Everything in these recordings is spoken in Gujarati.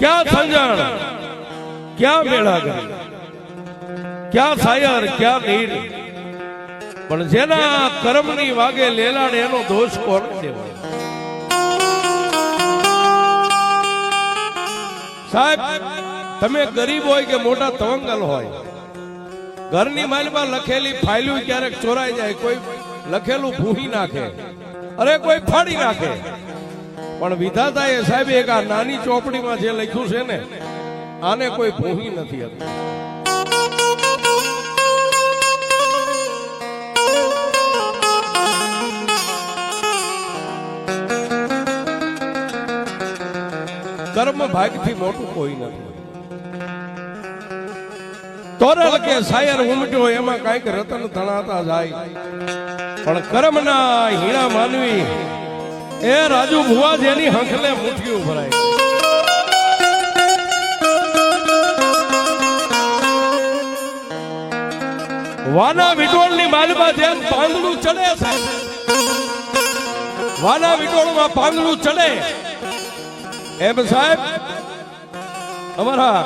ક્યાં સંજણ ક્યાં મેળા કરી ક્યાં સાયર ક્યાં નીર પણ જેના કર્મની વાગે લેલાડ એનો દોષ કોણ દેવાય સાહેબ, તમે ગરીબ હોય કે મોટા તવંગલ હોય, ઘરની માલમાં લખેલી ફાઇલું ક્યારેક ચોરાઈ જાય, કોઈ લખેલું ભૂહી નાખે, અરે કોઈ ફાડી નાખે. પણ વિધાતાએ સાહેબ એક આ નાની ચોપડીમાં જે લખ્યું છે ને, આને કોઈ ભૂહી નથી હતી. કર્મ ભાગથી મોટું કોઈ નથી. તોરલ કે શાયર ઉમટ્યો, એમાં કંઈક રતન તણાતા જાય. પણ કર્મના હીણા માનવી એ રાજુ ભુવા જેની હંખલે મુઠ્ઠીઓ ભરાય. વાના વિટોળની માલમાં જેમ પાંદડું ચડે છે વાના વિટોળમાં પાંદડું ચડે. એમ સાહેબ, અમારા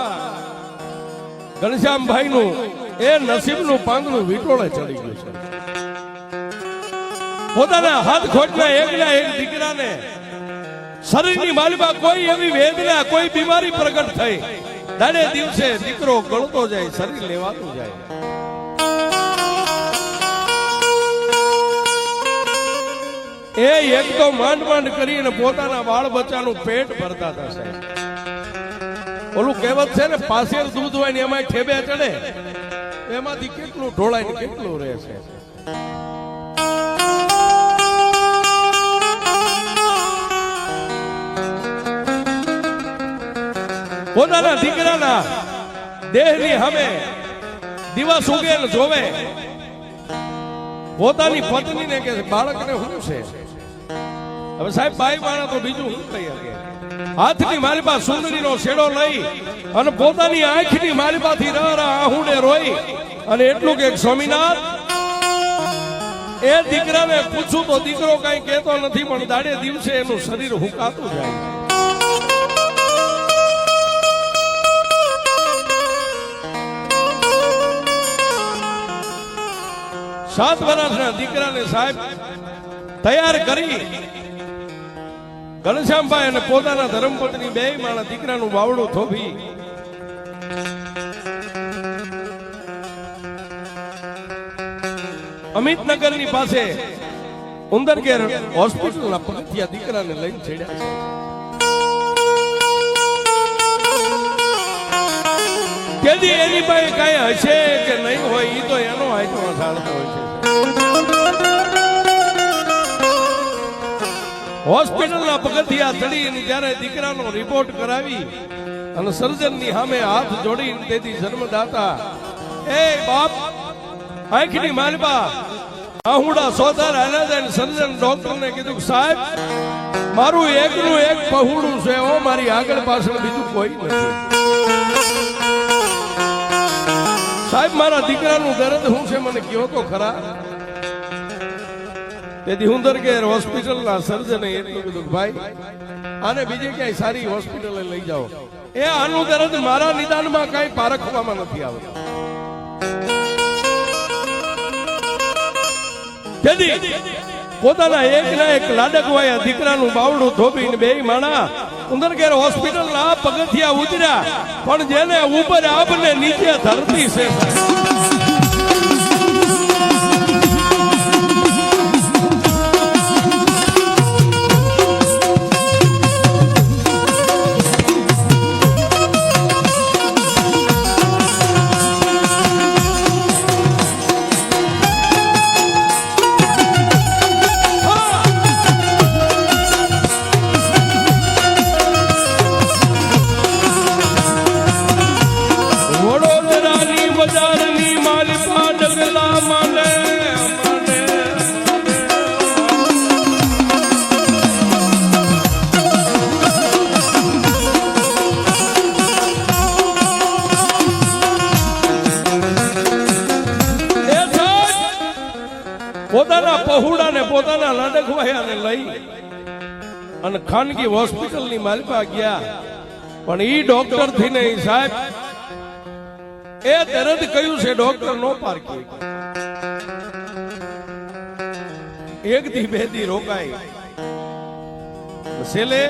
ઘનશ્યામભાઈ નું એ નસીબનું પાંદડું વિટોળે ચડી ગયું છે. પોતાના હાથ ખોટના એકના એક દીકરાને. શરીરની માલિમાં કોઈ એવી વેદના, કોઈ બીમારી પ્રગટ થઈ. દાડે દિવસે દીકરો ગળતો જાય, શરીર લેવાતું જાય. એ એક તો માંડ માંડ કરીને પોતાના બાળ બચ્ચાનું પેટ ભરતા હતા, સાહેબ. ઓલું કહેવત છે ને પાસેલ દૂધ હોય ને એમાં ઠેબે ચડે. એમાંથી કેટલું ઢોળાય કેટલું રહે છે પોતાના દીકરાના દેહની હમે દિવસ ઉગેલ જોવે. પોતાની પત્નીને કે બાળકને શું છે? હવે સાહેબ ભાઈ માણા તો બીજું શું કહી શકે? હાથની માલિપા સુંદરીનો શેડો લઈ અને પોતાની આંખની મારી રહ રહરા આહુને રોઈ અને એટલું કે સ્વામિનાથ, એ દીકરાને પૂછું તો દીકરો કઈ કહેતો નથી, પણ દાડે દિવસે એનું શરીર હુકાતું જાય. સાત વર્ષના દીકરાને સાહેબ તૈયાર કરી ઘનશ્યામભાઈ અને પોતાના ધર્મપત્ની બે માણા દીકરાનું વાવડું થોભી. અમિતનગરની પાસે ઉંદરગેર હોસ્પિટલના પગથિયા દીકરાને લઈને છેડ્યા છે. તેથી એની પાસે કઈ હશે કે નહીં હોય એ તો એનો હાઈટો સાળતો હોય છે. હોસ્પિટલના પગથિયા ચડી અને જ્યારે દીકરાનો રિપોર્ટ કરાવી અને સર્જનની સામે હાથ જોડીને તેથી જન્મદાતા, એ બાપ, આંખની માલબા, આહુડા સોદાર આનંદ સર્જન ડોક્ટરને કીધું, સાહેબ, મારું એકનું એક પહોળું છે ઓ મારી આગળ પાછળ બીજું કોઈ નથી. સાહેબ, મારા દીકરાનું દર્દ શું છે, મને કયો તો ખરા? તેથી હુંદર હોસ્પિટલ હોસ્પિટલના સર્જને એટલું કીધું ભાઈ, આને બીજે ક્યાંય સારી હોસ્પિટલે લઈ જાઓ. એ આનું દર્દ મારા નિદાનમાં કાંઈ પારખવામાં નથી આવતું. પોતાના એક ના એક લાડકવાયા દીકરાનું બાવડું ધોબીને બે માણા ઉંદરગેર હોસ્પિટલ ના પગથિયા ઉતર્યા પણ જેને ઉપર આપને નીચે ધરતી છે. ખાનગી હોસ્પિટલની માલિકા ગયા. પણ ઈ ડોક્ટરથી નહીં, સાહેબ. એ તરત કયું છે ડોક્ટર નો પારકી એક થી બેથી રોકાય છેલ્લે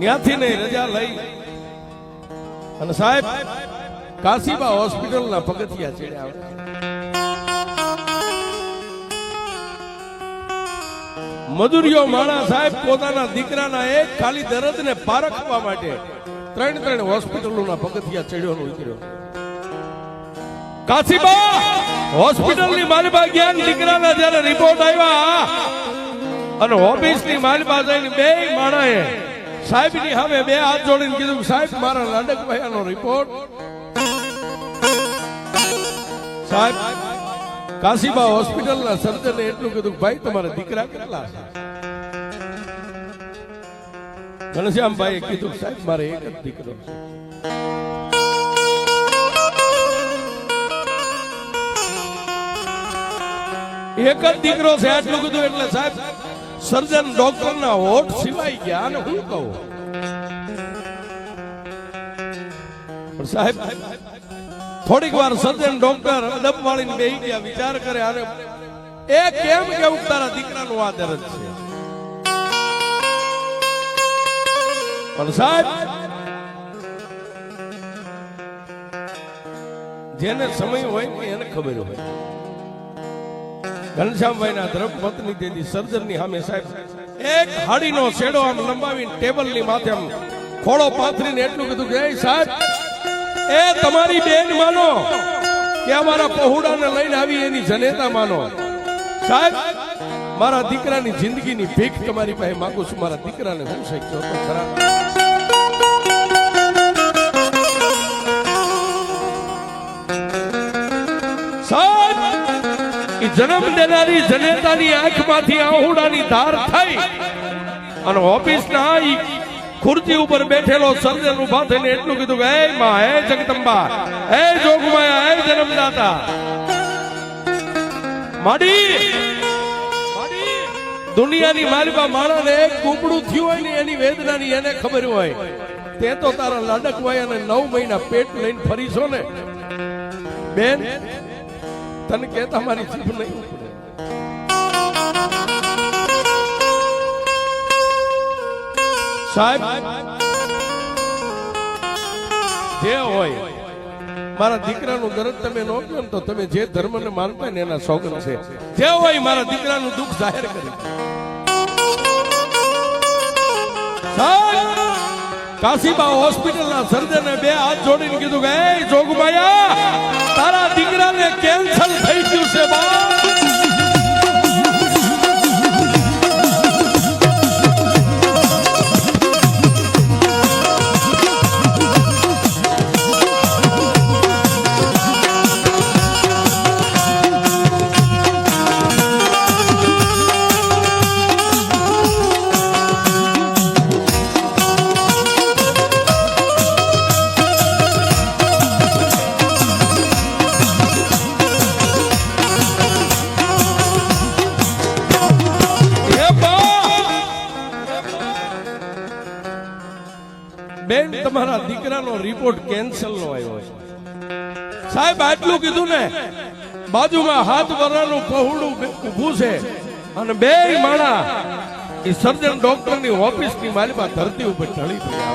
ન્યાથી નહીં રજા લઈ. અને સાહેબ, કાશીબા હોસ્પિટલ ના પગથિયા ચડ્યા. મજૂરીઓ માણા સાહેબ, પોતાના દીકરાના એક ખાલી દર્દને પારખવા માટે ત્રણ ત્રણ હોસ્પિટલોના પગથિયા ચડ્યો ઉતર્યો. કાશીબા, હોસ્પિટલની પાસે ગયા દીકરાના જ્યારે રિપોર્ટ આવ્યા અને ઓફિસની પાસે જઈને બે માણાએ સાહેબની સામે બે હાથ જોડીને કીધું સાહેબ, મારા લાડકભાઈનો રિપોર્ટ સાહેબ કાશીબા હોસ્પિટલના સર્જને એટલું કીધું ભાઈ, તમારા દીકરા કેટલા છે? કીધું સાહેબ, મારે એક જ દીકરો છે. એક જ દીકરો છે, આટલું કીધું એટલે સાહેબ સર્જન ડોક્ટર ના હોઠ સિવાય ગયા અને હું કહું. સાહેબ થોડીક વાર સર્જન ડોક્ટર અદબ વાળીને બેહી ગયા વિચાર કરે, અરે, એ કેમ કેવું તારા દીકરાનું આ દર્દ છે? પણ સાહેબ, જેને સમય હોય ને એને ખબર હોય. ઘનશ્યામભાઈ ના ધર્મપત્ની તેથી સર્જનની સામે સાહેબ, એક હાડીનો શેડો આમ લંબાવીને ટેબલની માથે આમ ખોળો પાથરીને એટલું કીધું કે, "એ સાહેબ એ તમારી બેન માનો કે અમારા પહોડાને લઈને આવી એની જનેતા માનો. સાહેબ, મારા દીકરાની જિંદગીની ભીખ તમારી પાસે માગું છું. મારા દીકરાને હું શીખજો તો ખરા. જન્મ દેનારી જનેતાની આંખમાંથી આહુડાની ધાર થઈ અને ઓફિસના ઈ ખુરશી ઉપર બેઠેલો સર્જન ઊભા થઈને એટલું કીધું કે હે માં હે જગદંબા હે જોગમાયા હે જન્મદાતા. માડી દુનિયાની માલિકા માણસને કૂપડું થયું હોય ને એની વેદનાની એને ખબર હોય. તે તો તારા લાડક હોય અને નવ મહિના પેટ લઈને ફરીશો ને. બેન, તને કહેતા મારી જીભ નહીં સાહેબ, જે હોય, મારા દીકરાનું દર્દ તમે નો ને તો તમે જે ધર્મને માનતા ને એના સોગન છે. જે હોય મારા દીકરાનું દુઃખ જાહેર કરી કાશીબા હોસ્પિટલના સર્જને બે હાથ જોડીને કીધું કે, "એ જોગમાયા તારા દીકરાને કેન્સર થઈ ગયું છે, બા. તમારા દીકરાનો રિપોર્ટ કેન્સલ નો આવ્યો છે. સાહેબ, આટલું કીધું ને, બાજુમાં હાથ વરાનું બે- ઊભું છે અને બે માણા એ સર્જન ડોક્ટરની ઓફિસની માલિમાં ધરતી ઉપર ઢળી પડ્યા.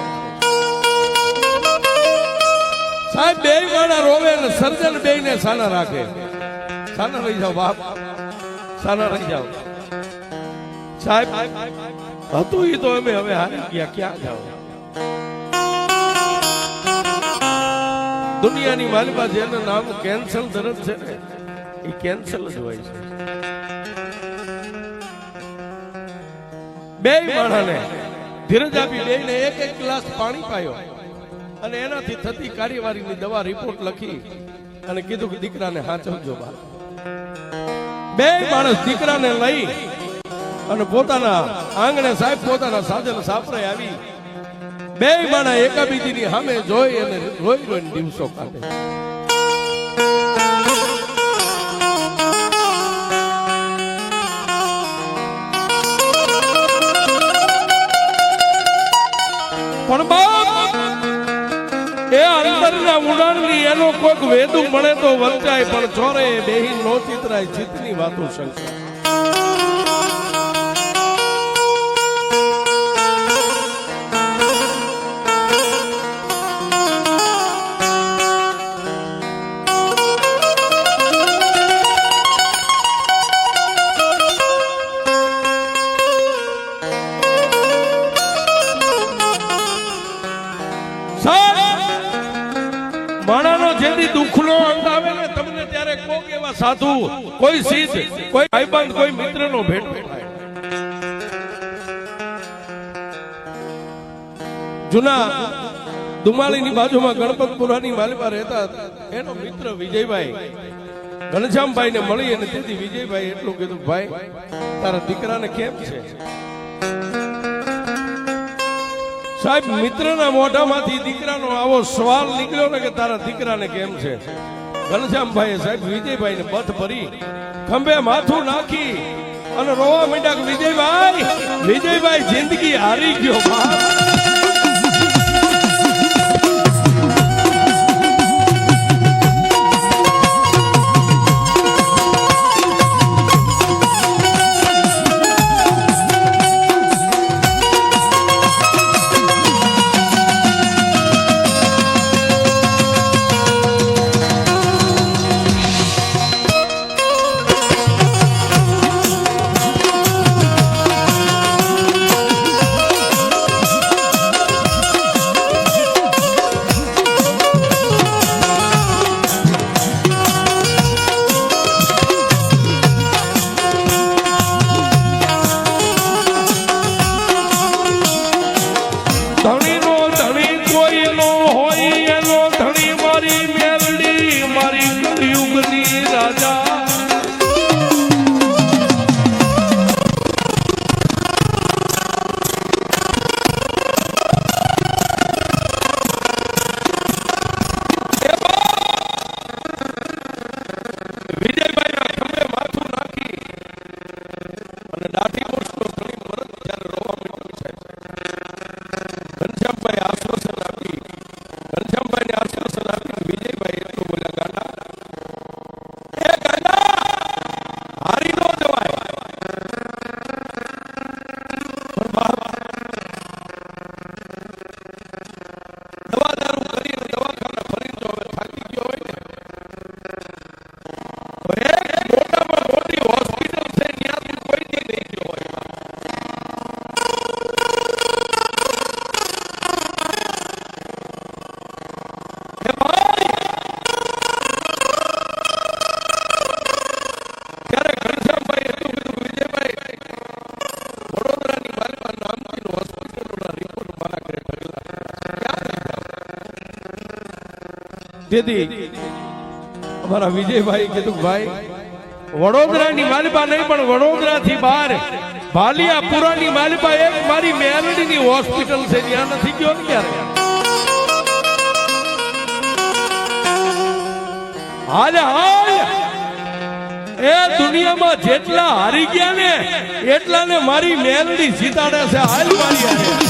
સાહેબ, બે માણા રોવે અને સર્જન બે ને સાના રાખે. સાના રહી જાઓ, બાપ. સાના રહી જાઓ. સાહેબ, હતું એ તો અમે હવે હારી ગયા, ક્યાં જાવ દુનિયાની માલિકા જેનું નામ કેન્સલ દરદ છે ને, એ કેન્સલ જ હોય છે. બે માણસને ધીરજ આપી બે એક એક ગ્લાસ પાણી પાયો અને એનાથી થતી કાર્યવાહીની દવા રિપોર્ટ લખી અને કીધું કે દીકરાને હાચવજો બા. બે માણસ દીકરાને લઈ અને પોતાના આંગણે સાહેબ પોતાના સાધન સાપરે આવી બે માણા એકાબીજીની સામે જોઈ અને રોઈ રોઈને દિવસો કાઢે. પણ બાપ, એ અંતરના ઉડાણની એનો કોઈક વેદુ મળે તો વંચાય, પણ છોરે બેહી નો ચિતરાય જીતની વાતો શંકા. કોઈ શીશ કોઈ ભાઈબંધ, કોઈ મિત્રનો ભેટ થાય. જૂના દુમાળીની બાજુમાં ગણપતપુરાની માલિકા રહેતા હતા. એનો મિત્ર વિજયભાઈ. ઘનશ્યામભાઈ ને મળી અને તેથી વિજયભાઈ એટલું કીધું, ભાઈ, તારા દીકરાને કેમ છે? સાહેબ, મિત્રના મોઢામાંથી દીકરાનો આવો સવાલ નીકળ્યો ને કે તારા દીકરાને કેમ છે? ઘનશ્યામભાઈએ સાહેબ વિજયભાઈને પથ ભરી ખંભે માથું નાખી અને રોવા માંડ્યા વિજયભાઈ વિજયભાઈ, જિંદગી હારી ગયો તેથી અમારા વિજયભાઈ કીધું ભાઈ, વડોદરાની માલિપા નહીં, પણ વડોદરાથી બહાર ભાલિયાપુરાની માલિપા એક મારી મેલડીની હોસ્પિટલ છે, ત્યાં નથી ગયો ને ક્યારે? હાલે, હાલ. એ દુનિયામાં જેટલા હારી ગયા ને, એટલાને મારી મેલડી જીતાડે છે. હાલ, મારી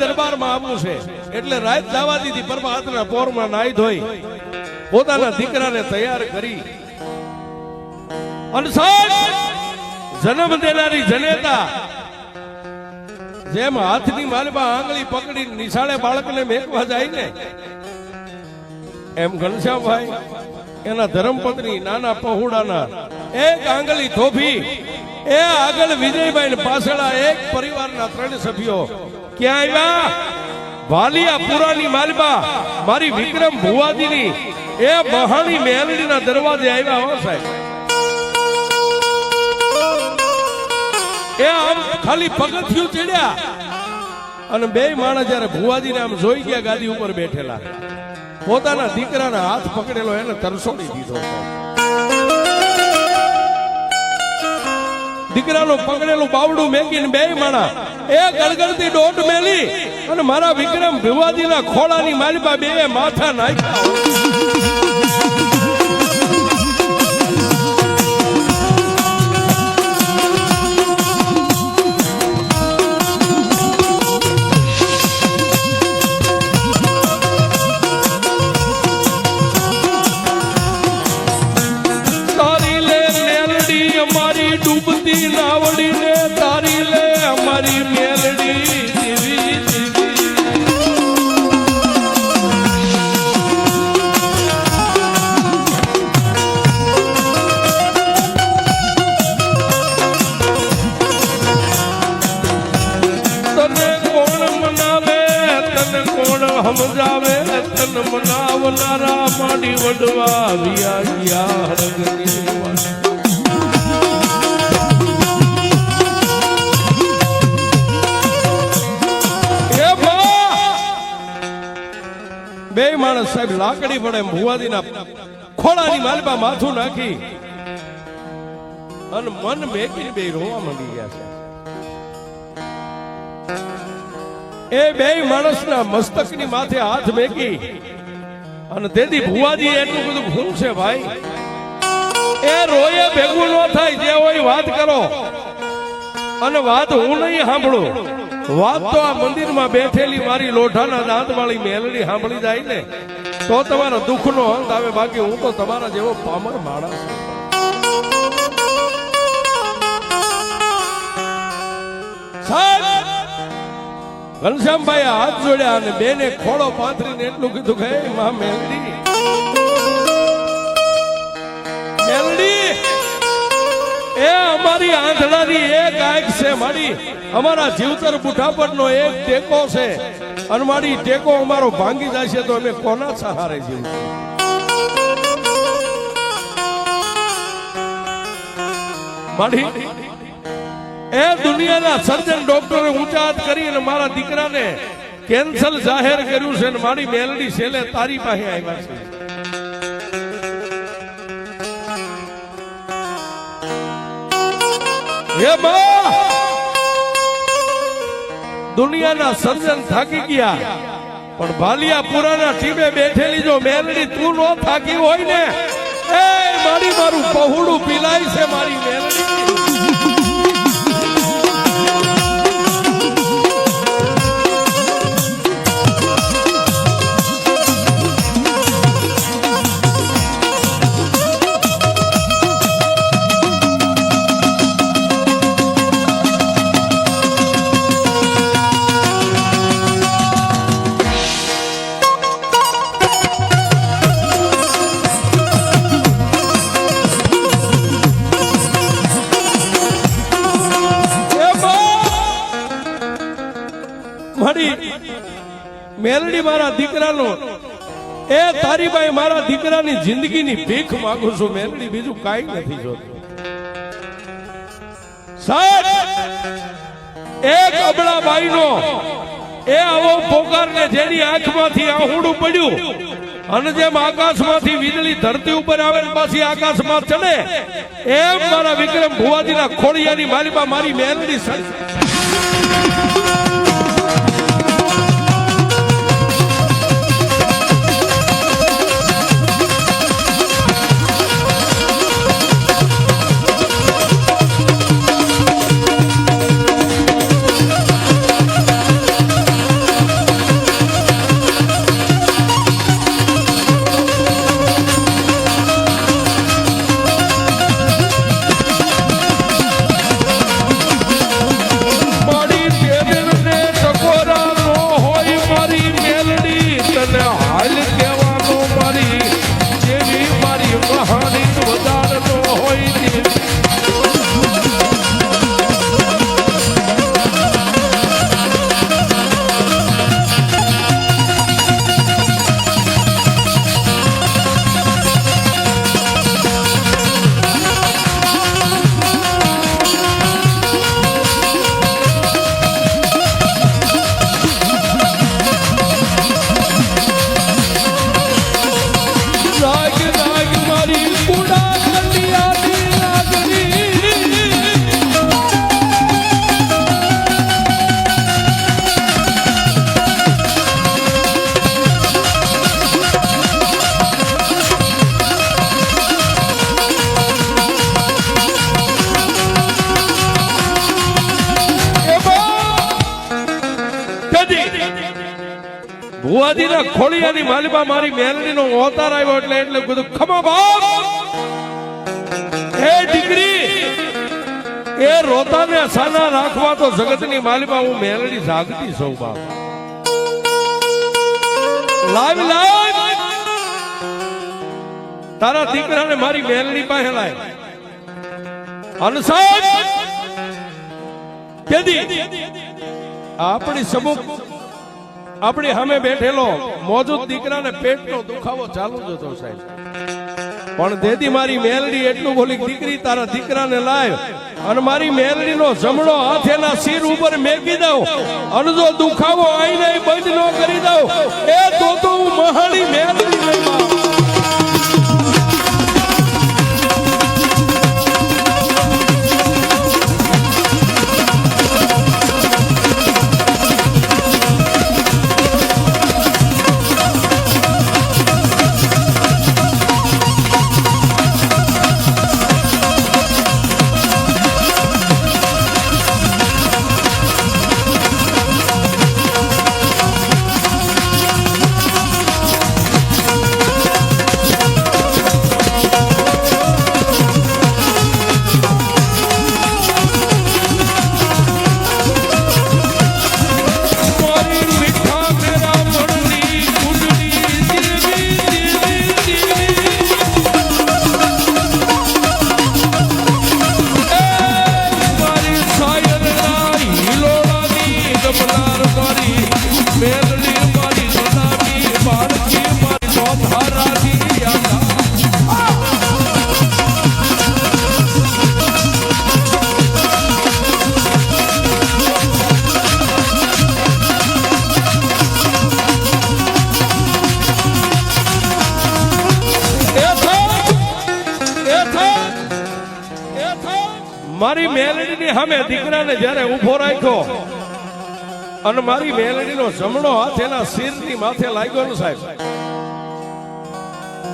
દરબારમાં આવવું છે. એટલે રાત જવા દીધી પરમાત્મા પોરમાં નાઈ ધોઈ. પોતાના દીકરાને તૈયાર કરી. જન્મ દેનારી જનેતા, જેમ હાથની માલમાં આંગળી પકડી નિશાળે બાળકને મેકવા જાય ને, એમ ઘનશ્યામભાઈ, એના ધર્મપત્ની નાના પહોળાના એક આંગળી થોભી એ આગળ વિજયભાઈ પાછળ એક પરિવારના ત્રણ સભ્યો ક્યાં આવ્યા? વાલિયાપુરાની માલબા મારી વિક્રમ ભુવાજીની એ મહાણી મેલડીના દરવાજે આવ્યા, હો સાહેબ. એ આમ ખાલી પગથિયું ચડ્યા. અને બે માણસ જયારે ભુવાજીને આમ જોઈ ગયા, ગાદી ઉપર બેઠેલા. પોતાના દીકરાના હાથ પકડેલો, એને તરસોડી દીધો. દીકરાનું પકડેલું બાવડું મેકીને બે માણા એ ગળગળતી દોઢ મેલી અને મારા વિક્રમ ભુવાજીના ખોળાની માલિપા બે માથા નાખ્યા. મનાવનારા માડી વડવા વિયા ગયા. એ બા! માણસ સાહેબ લાકડી પડે ભુવાદીના ખોળાની માલપા માથું નાખી અને મન મેકીને બે રોવા માંડી ગયા છે એ બે માણસના મસ્તકની માથે હાથ મેકી અને તેથી ભુવાજી એટલું બધું ભૂલ છે ભાઈ. એ રોયે ભેગું ન થાય, જે હોય વાત કરો. અને વાત હું નહીં સાંભળું. વાત તો આ મંદિરમાં બેઠેલી મારી લોઢાના દાંત વાળી મેલડી સાંભળી જાય ને, તો તમારા દુઃખનો અંત આવે. બાકી હું તો તમારા જેવો પામર માણસ સાહેબ ઘનશ્યામભાઈ હાથ જોડ્યા અને બેને ખોળો પાથરીને એટલું કીધું કે મા મેલડી. મેલડી, એ અમારી આંધળાની એક આંખ છે મારી. અમારા જીવતર બુઢાપણનો એક ટેકો છે. અને મારી ટેકો અમારો ભાંગી જશે તો અમે કોના સહારે જીવશું મારી એ દુનિયાના સર્જન ડોક્ટરે ઉચાત કરી કરીને મારા દીકરાને કેન્સર જાહેર કર્યું છે અને મારી મેલડી છેલ્લે તારી પાસે આવ્યા છે. બા! દુનિયાના સર્જન થાકી ગયા. પણ ભાલિયા પુરાના ટીમે બેઠેલી જો મેલડી તું નો થાકી હોય ને, એ મારી મારું પહોળું પીલાય છે મારી મેલડી. દીકરાનો, એ તારી ભાઈ મારા દીકરાની જિંદગીની ભીખ માંગુ છું મેલડી બીજું કાંઈ નથી જોતું. સાહેબ, એક અબળા બાઈનો, એ આવો પોકારને જેની આંખમાંથી આહુડું પડ્યું, અને જેમ આકાશમાંથી વીજળી ધરતી ઉપર આવે પાછી પાછી આકાશમાં ચડે, એમ મારા વિક્રમ ભુવાજીના ખોડિયાની મારીમાં મારી મેલડી ભુવાજીના ખોળિયાની માલિબા મારી મેલડીનો અવતાર આવ્યો એટલે એટલે કીધું ખમા બાપ હે દીકરી એ રોતાને સાના રાખવા તો જગતની માલિબા હું મેલડી જાગતી સૌ બાપ. લાવ લાવ. તારા દીકરાને મારી મેલડી પાસે લાય. અને કેદી, આપણી સમુખ આપણી સામે બેઠેલો, મોજૂદ દીકરાને પેટનો દુખાવો ચાલુ જ હતો સાહેબ. પણ દેદી મારી મેલડી એટલું બોલી, દીકરી, તારા દીકરાને લાવ અને મારી મેલડીનો જમણો હાથ એના શિર ઉપર મેકી દઉં અને જો દુખાવો આઈને બંધ ન કરી દઉં. એ તો તો હું મહાણી મેલડી અને મારી મેલડીનો જમણો હાથ એના શિરની માથે લાગ્યો ને સાહેબ.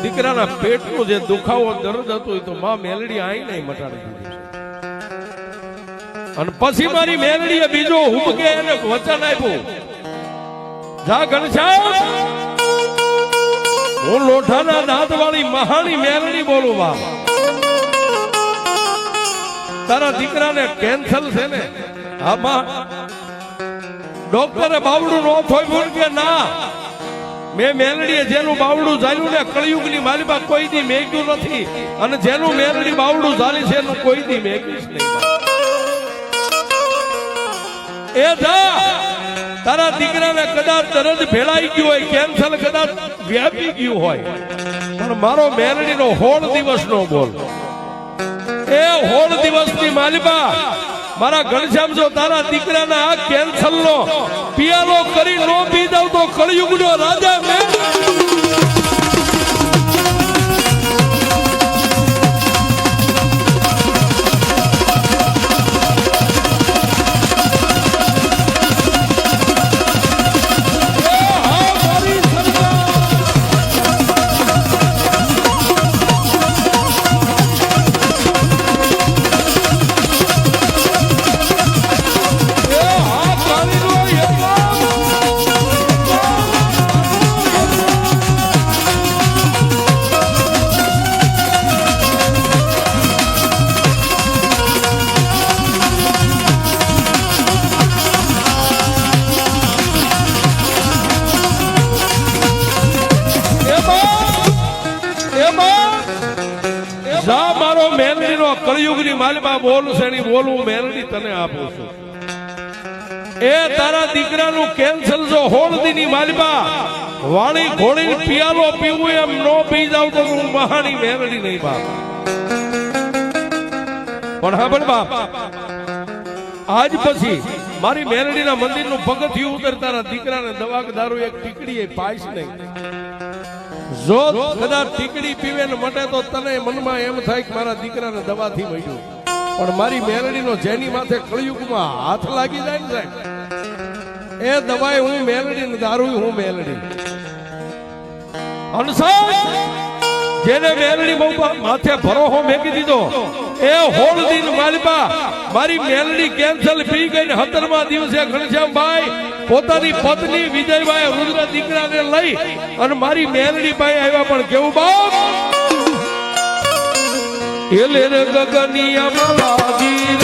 દીકરાના પેટનું જે દુખાવો દર્દ હતું તો માં મેલડી આઈ નહીં મટાડી દીધી અને પછી મારી મેલડીએ બીજો હુમકે એને વચન આપ્યું. જા ઘનશ્યામ. હું લોઠાના દાંત વાળી મહાણી મેલડી બોલું બા. તારા દીકરાને કેન્સલ છે ને? આમાં ડોક્ટરે બાવડું નો થોઈ કે ના. મેં મેલડીએ જેનું બાવડું ઝાલ્યું ને કળિયુગની માલિબા કોઈ દી મેગ્યું નથી. અને જેનું મેલડી બાવડું ઝાલી છે એનું કોઈ દી મેગ્યું નહીં એ જા. તારા દીકરાને કદાચ દરદ ભેળાઈ ગયું હોય, કેન્સર કદાચ વ્યાપી ગયું હોય. પણ મારો મેલડીનો હોળ દિવસ નો બોલ. એ હોળ દિવસની માલિબા મારા ઘનશ્યામ જો તારા દીકરાના આ કેન્સલ નો પિયાલો કરી નો પી દઉં તો કળિયુગ નો રાજા જા નો કળિયુગની માલમાં બોલ છે ની મેલડી તને આપું છું. એ તારા દીકરાનું કેન્સલ જો હોળદીની માલમાં વાણી ઘોડી પિયાલો પીવું એમ નો પી જાવ તો હું મહાની મેલડી નહીં બાપ. પણ હા પણ બાપ, આજ પછી મારી મેલડીના મંદિરનું પગથિયું ઉતરતા તારા દીકરાને દવાક દારૂ એક ટીકડી એ પાઈશ નહીં. જો કદાચ ટીકડી પીવે ને મટે તો તને મનમાં એમ થાય કે મારા દીકરાને દવાથી મળ્યું પણ મારી મેલડીનો જેની માથે કળિયુગમાં હાથ લાગી જાય ને સાહેબ, એ દવાએ હું મેલડી ને દારૂ હું મેલડી. અનસાઈ જેને મેલડી બહુ માથે ભરોહો મેકી દીધો એ હોળ દિન માલિબા મારી મેલડી કેન્સલ ફી ગઈ હતરમા દિવસે ઘનશ્યામભાઈ પોતાની પત્ની વિજયભાઈ રુદ્ર દીકરાને લઈ અને મારી મેલડી પાસે આવ્યા પણ કેવું બાપ? એલે ગગનિયા રે